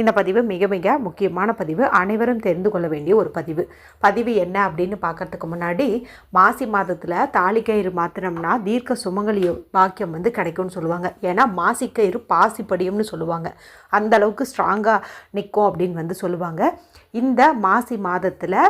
இந்த பதிவு மிக மிக முக்கியமான பதிவு. அனைவரும் தெரிந்து கொள்ள வேண்டிய ஒரு பதிவு. பதிவு என்ன அப்படின்னு பார்க்கறதுக்கு முன்னாடி மாசி மாதத்தில் தாலிக்கயிறு மாத்தினோம்னா தீர்க்க சுமங்கலி பாக்கியம் வந்து கிடைக்கும்னு சொல்லுவாங்க. ஏன்னா மாசிக்கயிறு பாசிப்படியும்னு சொல்லுவாங்க. அந்த அளவுக்கு ஸ்ட்ராங்காக நிற்கும் அப்படின்னு வந்து சொல்லுவாங்க. இந்த மாசி மாதத்தில்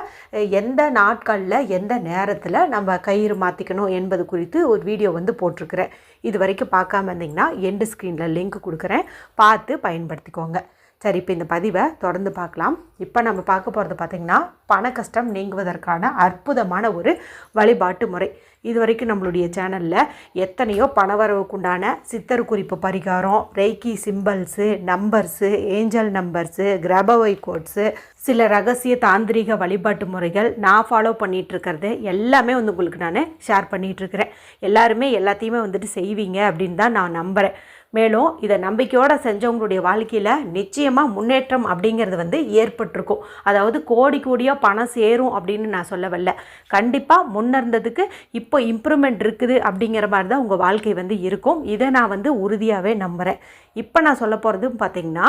எந்த நாட்களில் எந்த நேரத்தில் நம்ம கயிறு மாற்றிக்கணும் என்பது குறித்து ஒரு வீடியோ வந்து போட்டிருக்கிறேன். இது வரைக்கும் பார்க்காம இருந்தீங்கன்னா எண்டு ஸ்க்ரீனில் லிங்க் கொடுக்குறேன். பார்த்து பயன்படுத்திக்கோங்க. சரி இப்போ இந்த பதிவை தொடர்ந்து பார்க்கலாம். இப்போ நம்ம பார்க்க போகிறது பார்த்திங்கன்னா பண கஷ்டம் நீங்குவதற்கான அற்புதமான ஒரு வழிபாட்டு முறை. இது வரைக்கும் நம்மளுடைய சேனலில் எத்தனையோ பணவரவுக்குண்டான சித்தர் குறிப்பு பரிகாரம் Reiki symbols numbers angel numbers கிரபவை codes சில ரகசிய தாந்திரிக வழிபாட்டு முறைகள் நான் ஃபாலோ பண்ணிகிட்ருக்கிறது எல்லாமே வந்து உங்களுக்கு நான் ஷேர் பண்ணிகிட்ருக்கிறேன் எல்லாருமே எல்லாத்தையுமே வந்துட்டு செய்வீங்க அப்படின்னு தான் நான் நம்புகிறேன் மேலும் இதை நம்பிக்கையோடு செஞ்சவங்களுடைய வாழ்க்கையில் நிச்சயமாக முன்னேற்றம் அப்படிங்கிறது வந்து ஏற்பட்டிருக்கும். அதாவது கோடி கோடியாக பணம் சேரும் அப்படின்னு நான் சொல்ல வரல கண்டிப்பாக முன்னர்ந்ததுக்கு இப்போ இப்போ இம்ப்ரூவ்மெண்ட் இருக்குது அப்படிங்கிற மாதிரி தான் உங்கள் வாழ்க்கை வந்து இருக்கும். இதை நான் வந்து உறுதியாகவே நம்புகிறேன் இப்போ நான் சொல்ல போகிறது பார்த்திங்கன்னா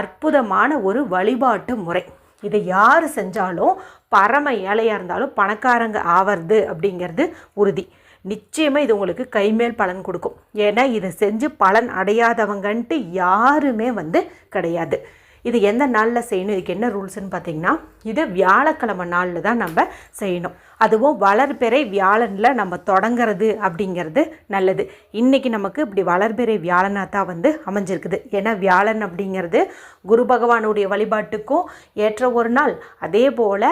அற்புதமான ஒரு வழிபாட்டு முறை. இதை யார் செஞ்சாலும் பரம ஏழையாக இருந்தாலும் பணக்காரங்க ஆவறது அப்படிங்கிறது உறுதி. நிச்சயமாக இது உங்களுக்கு கைமேல் பலன் கொடுக்கும். ஏன்னா இதை செஞ்சு பலன் அடையாதவங்கன்ட்டு யாருமே வந்து கிடையாது. இது எந்த நாளில் செய்யணும் இதுக்கு என்ன ரூல்ஸ்னு பார்த்தீங்கன்னா இது வியாழக்கிழமை நாளில் தான் நம்ம செய்யணும். அதுவும் வளர்பிறை வியாழனில் நம்ம தொடங்கிறது அப்படிங்கிறது நல்லது. இன்றைக்கி நமக்கு இப்படி வளர்பிறை வியாழனாக தான் வந்து அமைஞ்சிருக்குது. ஏன்னா வியாழன் அப்படிங்கிறது குரு பகவானுடைய வழிபாட்டுக்கும் ஏற்ற ஒரு நாள். அதே போல்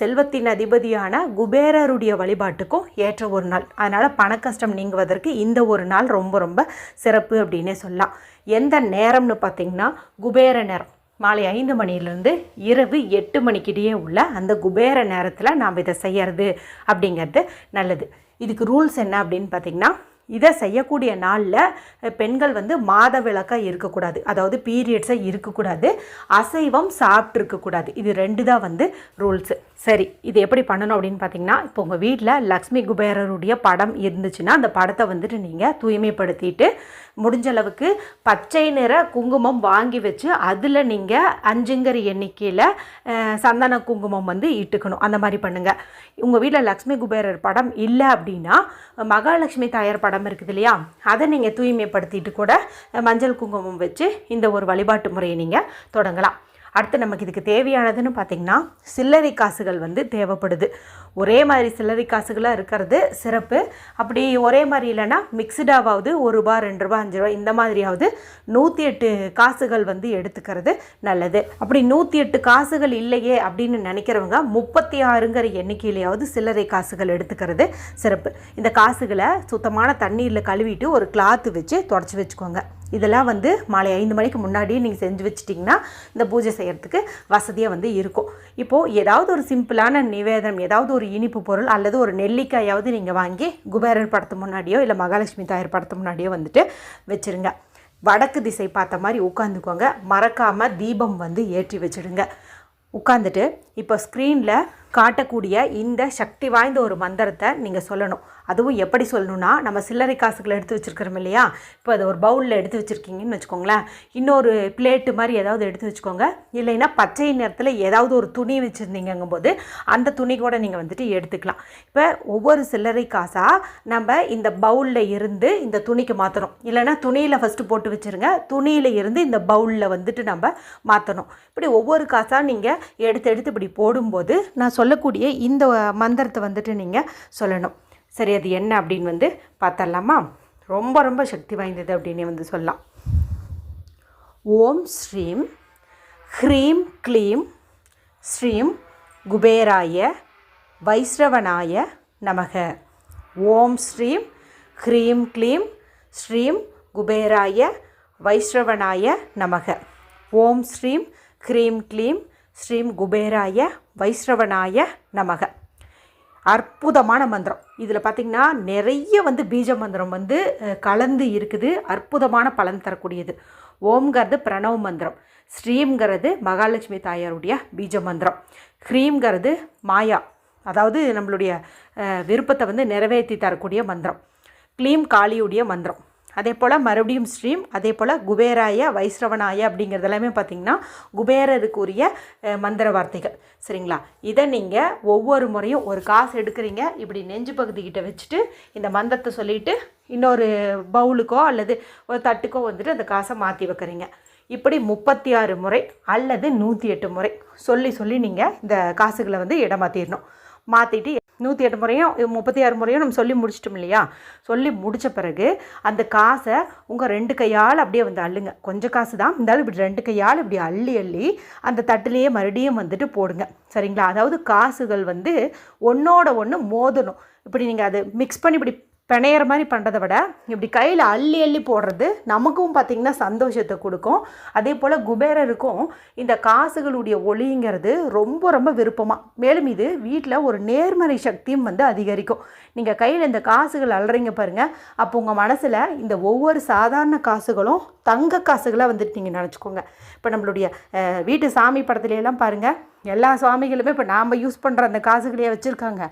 செல்வத்தின் அதிபதியான குபேரருடைய வழிபாட்டுக்கும் ஏற்ற ஒரு நாள். அதனால் பண கஷ்டம் நீங்குவதற்கு இந்த ஒரு நாள் ரொம்ப ரொம்ப சிறப்பு அப்படின்னே சொல்லலாம். எந்த நேரம்னு பார்த்திங்கன்னா குபேர நேரம். மாலை ஐந்து மணிலேருந்து இரவு எட்டு மணிக்கிட்டேயே உள்ள அந்த குபேர நேரத்தில் நாம் இதை செய்யறது அப்படிங்கிறது நல்லது. இதுக்கு ரூல்ஸ் என்ன அப்படின்னு பார்த்திங்கன்னா இதை செய்யக்கூடிய நாளில் பெண்கள் வந்து மாத விளக்காக இருக்கக்கூடாது. அதாவது பீரியட்ஸாக இருக்கக்கூடாது. அசைவம் சாப்பிட்ருக்கக்கூடாது இது ரெண்டு தான் வந்து ரூல்ஸு சரி இது எப்படி பண்ணணும் அப்படின்னு பார்த்தீங்கன்னா இப்போ உங்கள் வீட்டில் லக்ஷ்மி குபேரருடைய படம் இருந்துச்சுன்னா அந்த படத்தை வந்துட்டு நீங்கள் தூய்மைப்படுத்திட்டு முடிஞ்ச அளவுக்கு பச்சை நிற குங்குமம் வாங்கி வச்சு அதில் நீங்கள் அஞ்சுங்கிற எண்ணிக்கையில் சந்தன குங்குமம் வந்து இட்டுக்கணும். அந்த மாதிரி பண்ணுங்கள் உங்கள் வீட்டில் லக்ஷ்மி குபேரர் படம் இல்லை அப்படின்னா மகாலட்சுமி தாயார் படம் இருக்குது இல்லையா? அதை நீங்கள் தூய்மைப்படுத்திட்டு கூட மஞ்சள் குங்குமம் வச்சு இந்த ஒரு வழிபாட்டு முறையை நீங்கள் தொடங்கலாம். அடுத்து நமக்கு இதுக்கு தேவையானதுன்னு பார்த்திங்கன்னா சில்லறை காசுகள் வந்து தேவைப்படுது. ஒரே மாதிரி சில்லறை காசுகளாக இருக்கிறது சிறப்பு. அப்படி ஒரே மாதிரி இல்லைன்னா மிக்சடாவது ஒரு ரூபா ரெண்டு ரூபா அஞ்சு ரூபா இந்த மாதிரியாவது நூற்றி எட்டு காசுகள் வந்து எடுத்துக்கிறது நல்லது. அப்படி நூற்றி எட்டு காசுகள் இல்லையே அப்படின்னு நினைக்கிறவங்க முப்பத்தி ஆறுங்கிற எண்ணிக்கையிலையாவது சில்லறை காசுகள் எடுத்துக்கிறது சிறப்பு. இந்த காசுகளை சுத்தமான தண்ணீரில் கழுவிட்டு ஒரு கிளாத்து வச்சு தொடச்சி வச்சுக்கோங்க. இதெல்லாம் வந்து மாலை ஐந்து மணிக்கு முன்னாடியே நீங்கள் செஞ்சு வச்சிட்டிங்கன்னா இந்த பூஜை செய்கிறதுக்கு வசதியாக வந்து இருக்கும். இப்போது ஏதாவது ஒரு சிம்பிளான நிவேதனம் ஏதாவது ஒரு இனிப்பு பொருள் அல்லது ஒரு நெல்லிக்காயாவது நீங்கள் வாங்கி குபேரர் படத்து முன்னாடியோ இல்லை மகாலட்சுமி தாயார் படத்து முன்னாடியோ வந்துட்டு வச்சுருங்க. வடக்கு திசை பார்த்த மாதிரி உட்காந்துக்கோங்க மறக்காமல் தீபம் வந்து ஏற்றி வச்சுடுங்க. உட்காந்துட்டு இப்போ ஸ்க்ரீனில் காட்டக்கூடிய இந்த சக்தி வாய்ந்த ஒரு மந்திரத்தை நீங்கள் சொல்லணும். அதுவும் எப்படி சொல்லணும்னா நம்ம சில்லறை காசுகளை எடுத்து வச்சுருக்கிறோம் இல்லையா? இப்போ அதை ஒரு பவுலில் எடுத்து வச்சுருக்கீங்கன்னு வச்சுக்கோங்களேன். இன்னொரு பிளேட்டு மாதிரி ஏதாவது எடுத்து வச்சுக்கோங்க. இல்லைன்னா பச்சை நிறத்தில் ஏதாவது ஒரு துணி வச்சுருந்தீங்கங்கும் போது அந்த துணி கூட நீங்கள் வந்துட்டு எடுத்துக்கலாம். இப்போ ஒவ்வொரு சில்லறை காசாக நம்ம இந்த பவுலில் இருந்து இந்த துணிக்கு மாற்றணும் இல்லைன்னா துணியில் ஃபஸ்ட்டு போட்டு வச்சுருங்க. துணியில் இருந்து இந்த பவுலில் வந்துட்டு நம்ம மாற்றணும் இப்படி ஒவ்வொரு காசாக நீங்கள் எடுத்து எடுத்து இப்படி போடும்போது நான் சொல்லக்கூடிய இந்த மந்திரத்தை வந்துட்டு நீங்கள் சொல்லணும். சரி அது என்ன அப்படின்னு வந்து பார்த்தரலாமா ரொம்ப ரொம்ப சக்தி வாய்ந்தது அப்படின்னு வந்து சொல்லலாம். ஓம் ஸ்ரீம் ஹ்ரீம் க்ளீம் ஸ்ரீம் குபேராய வைஸ்ரவனாய நமக. ஓம் ஸ்ரீம் ஹ்ரீம் க்ளீம் ஸ்ரீம் குபேராய வைஸ்ரவனாய நமக. ஓம் ஸ்ரீம் ஹ்ரீம் க்ளீம் ஸ்ரீம் குபேராய வைஸ்ரவனாய நமக. அற்புதமான மந்திரம். இதில் பார்த்திங்கன்னா நிறைய வந்து பீஜ மந்திரம் வந்து கலந்து இருக்குது. அற்புதமான பலன் தரக்கூடியது. ஓம்ங்கிறது பிரணவ மந்திரம். ஸ்ரீம்ங்கிறது மகாலட்சுமி தாயாருடைய பீஜ மந்திரம். ஹ்ரீம்ங்கிறது மாயா. அதாவது நம்மளுடைய விருப்பத்தை வந்து நிறைவேற்றி தரக்கூடிய மந்திரம். க்ளீம் காளியுடைய மந்திரம். அதே போல் மறுபடியும் ஸ்ரீம் அதே போல் குபேராய வைஸ்ரவனாய அப்படிங்கிறது எல்லாமே பார்த்திங்கன்னா குபேரருக்குரிய மந்திர வார்த்தைகள். சரிங்களா? இதை நீங்கள் ஒவ்வொரு முறையும் ஒரு காசு எடுக்கிறீங்க இப்படி நெஞ்சு பகுதிக்கிட்ட வச்சுட்டு இந்த மந்திரத்தை சொல்லிட்டு இன்னொரு பவுலுக்கோ அல்லது ஒரு தட்டுக்கோ வந்துட்டு அந்த காசை மாற்றி வைக்கிறீங்க. இப்படி முப்பத்தி ஆறு முறை அல்லது நூற்றி எட்டு முறை சொல்லி சொல்லி நீங்கள் இந்த காசுகளை வந்து இடமாற்றிடணும் மாற்றிட்டு நூற்றி எட்டு முறையும் முப்பத்தி ஆறு முறையும் நம்ம சொல்லி முடிச்சிட்டோம் இல்லையா? சொல்லி முடித்த பிறகு அந்த காசை உங்கள் ரெண்டு கையால் அப்படியே வந்து அள்ளுங்க. கொஞ்சம் காசு தான் இருந்தாலும் இப்படி ரெண்டு கையால் இப்படி அள்ளி அள்ளி அந்த தட்டுலேயே மறுபடியும் வந்துட்டு போடுங்க. சரிங்களா? அதாவது காசுகள் வந்து ஒன்றோட ஒன்று மோதணும். இப்படி நீங்கள் அதை மிக்ஸ் பண்ணி இப்படி பிணையிற மாதிரி பண்ணுறதை விட இப்படி கையில் அள்ளி அள்ளி போடுறது நமக்கும் பார்த்திங்கன்னா சந்தோஷத்தை கொடுக்கும். அதே போல் குபேரருக்கும் இந்த காசுகளுடைய ஒளிங்கிறது ரொம்ப ரொம்ப விருப்பமாக மேலும் இது வீட்டில் ஒரு நேர்மறை சக்தியும் வந்து அதிகரிக்கும். நீங்கள் கையில் இந்த காசுகள் அல்றீங்க பாருங்கள் அப்போ உங்கள் மனசில் இந்த ஒவ்வொரு சாதாரண காசுகளும் தங்க காசுகளாக வந்துட்டு நீங்கள் நினச்சிக்கோங்க. இப்போ நம்மளுடைய வீட்டு சாமி படத்துலையெல்லாம் பாருங்கள் எல்லா சுவாமிகளுமே இப்போ நாம் யூஸ் பண்ணுற அந்த காசுகளையே வச்சுருக்காங்க.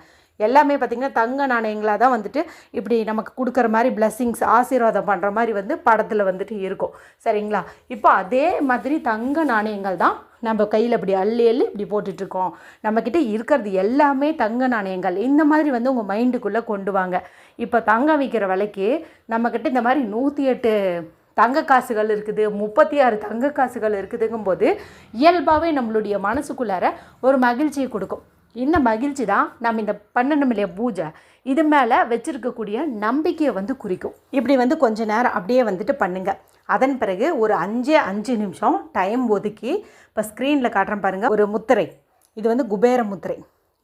எல்லாமே பார்த்திங்கன்னா தங்க நாணயங்களாக தான் வந்துட்டு இப்படி நமக்கு கொடுக்குற மாதிரி பிளஸ்ஸிங்ஸ் ஆசீர்வாதம் பண்ணுற மாதிரி வந்து படத்தில் வந்துட்டு இருக்கும். சரிங்களா? இப்போ அதே மாதிரி தங்க நாணயங்கள் தான் நம்ம கையில் இப்படி அள்ளி அள்ளி இப்படி போட்டுட்ருக்கோம் நம்மக்கிட்ட இருக்கிறது எல்லாமே தங்க நாணயங்கள். இந்த மாதிரி வந்து உங்கள் மைண்டுக்குள்ளே கொண்டு வாங்க. இப்போ தங்கம் விற்கிற விலைக்கு நம்மக்கிட்ட இந்த மாதிரி நூற்றி எட்டு தங்க காசுகள் இருக்குது முப்பத்தி ஆறு தங்க காசுகள் இருக்குதுங்கும்போது இயல்பாகவே நம்மளுடைய மனசுக்குள்ளார ஒரு மகிழ்ச்சியை கொடுக்கும். இந்த மகிழ்ச்சி தான் நம்ம இந்த பன்னெண்டு இல்லையா பூஜை? இது மேலே வச்சுருக்கக்கூடிய நம்பிக்கையை வந்து குறிக்கும். இப்படி வந்து கொஞ்ச நேரம் அப்படியே வந்துட்டு பண்ணுங்கள் அதன் பிறகு ஒரு அஞ்சே அஞ்சு நிமிஷம் டைம் ஒதுக்கி இப்போ ஸ்க்ரீனில் காட்டுறேன் பாருங்கள் ஒரு முத்திரை. இது வந்து குபேர முத்திரை.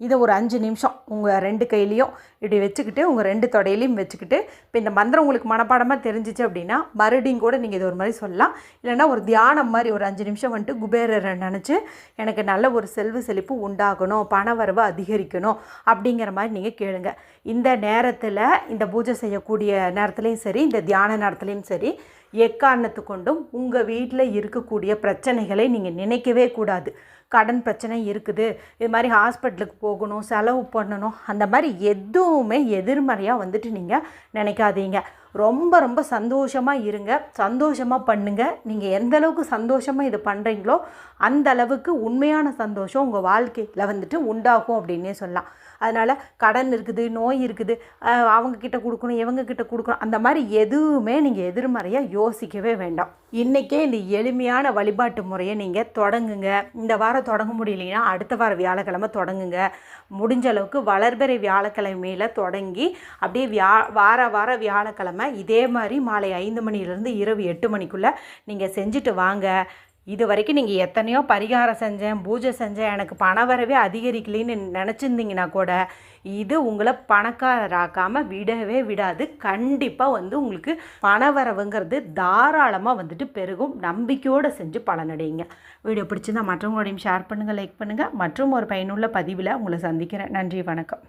இதை ஒரு அஞ்சு நிமிஷம் உங்கள் ரெண்டு கையிலையும் இப்படி வச்சுக்கிட்டு உங்கள் ரெண்டு தொடையிலையும் வச்சுக்கிட்டு இப்போ இந்த மந்திரம் உங்களுக்கு மனப்பாடமாக தெரிஞ்சிச்சு அப்படின்னா மறுபடியும் கூட நீங்கள் இது ஒரு மாதிரி சொல்லலாம். இல்லைன்னா ஒரு தியானம் மாதிரி ஒரு அஞ்சு நிமிஷம் வந்துட்டு குபேரரை நினச்சி எனக்கு நல்ல ஒரு செல்வ செழிப்பு உண்டாகணும் பண வரவு அதிகரிக்கணும் அப்படிங்கிற மாதிரி நீங்கள் கேளுங்க. இந்த நேரத்தில் இந்த பூஜை செய்யக்கூடிய நேரத்துலையும் சரி இந்த தியான நேரத்துலையும் சரி எக்காரணத்து கொண்டும் உங்கள் வீட்டில் இருக்கக்கூடிய பிரச்சனைகளை நீங்கள் நினைக்கவே கூடாது. கடன் பிரச்சனை இருக்குது. இது மாதிரி ஹாஸ்பிட்டலுக்கு போகணும் செலவு பண்ணணும். அந்த மாதிரி எதுவுமே எதிர்மறையாக வந்துட்டு நீங்கள் நினைக்காதீங்க. ரொம்ப ரொம்ப சந்தோஷமாக இருங்க. சந்தோஷமாக பண்ணுங்கள் நீங்கள் எந்த அளவுக்கு சந்தோஷமாக இது பண்ணுறீங்களோ அந்த அளவுக்கு உண்மையான சந்தோஷம் உங்கள் வாழ்க்கையில் வந்துட்டு உண்டாகும் அப்படின்னே சொல்லலாம். அதனால் கடன் இருக்குது நோய் இருக்குது அவங்கக்கிட்ட கொடுக்கணும் இவங்கக்கிட்ட கொடுக்கணும் அந்த மாதிரி எதுவுமே நீங்கள் எதிர்மறையாக யோசிக்கவே வேண்டாம். இன்றைக்கே இந்த எளிமையான வழிபாட்டு முறையை நீங்கள் தொடங்குங்க. இந்த வாரம் தொடங்க முடியலைன்னா அடுத்த வாரம் வியாழக்கிழமை தொடங்குங்க. முடிஞ்ச அளவுக்கு வளர்பிறை வியாழக்கிழமையில் தொடங்கி அப்படியே வியா வார வார வியாழக்கிழமை இதே மாதிரி மாலை ஐந்து மணிலேருந்து இரவு எட்டு மணிக்குள்ளே நீங்கள் செஞ்சுட்டு வாங்க. இது வரைக்கும் நீங்கள் எத்தனையோ பரிகாரம் செஞ்சேன் பூஜை செஞ்சேன் எனக்கு பண வரவே அதிகரிக்கலைன்னு நினச்சிருந்தீங்கன்னா கூட இது உங்களை பணக்காரராக்காமல் விடவே விடாது. கண்டிப்பாக வந்து உங்களுக்கு பண வரவுங்கிறது தாராளமாக வந்துட்டு பெருகும். நம்பிக்கையோடு செஞ்சு பலனடையுங்க. வீடியோ பிடிச்சிருந்தா மற்றவங்களோடையும் ஷேர் பண்ணுங்கள் லைக் பண்ணுங்கள் மற்றும் ஒரு பயனுள்ள பதிவில் உங்களை சந்திக்கிறேன். நன்றி வணக்கம்.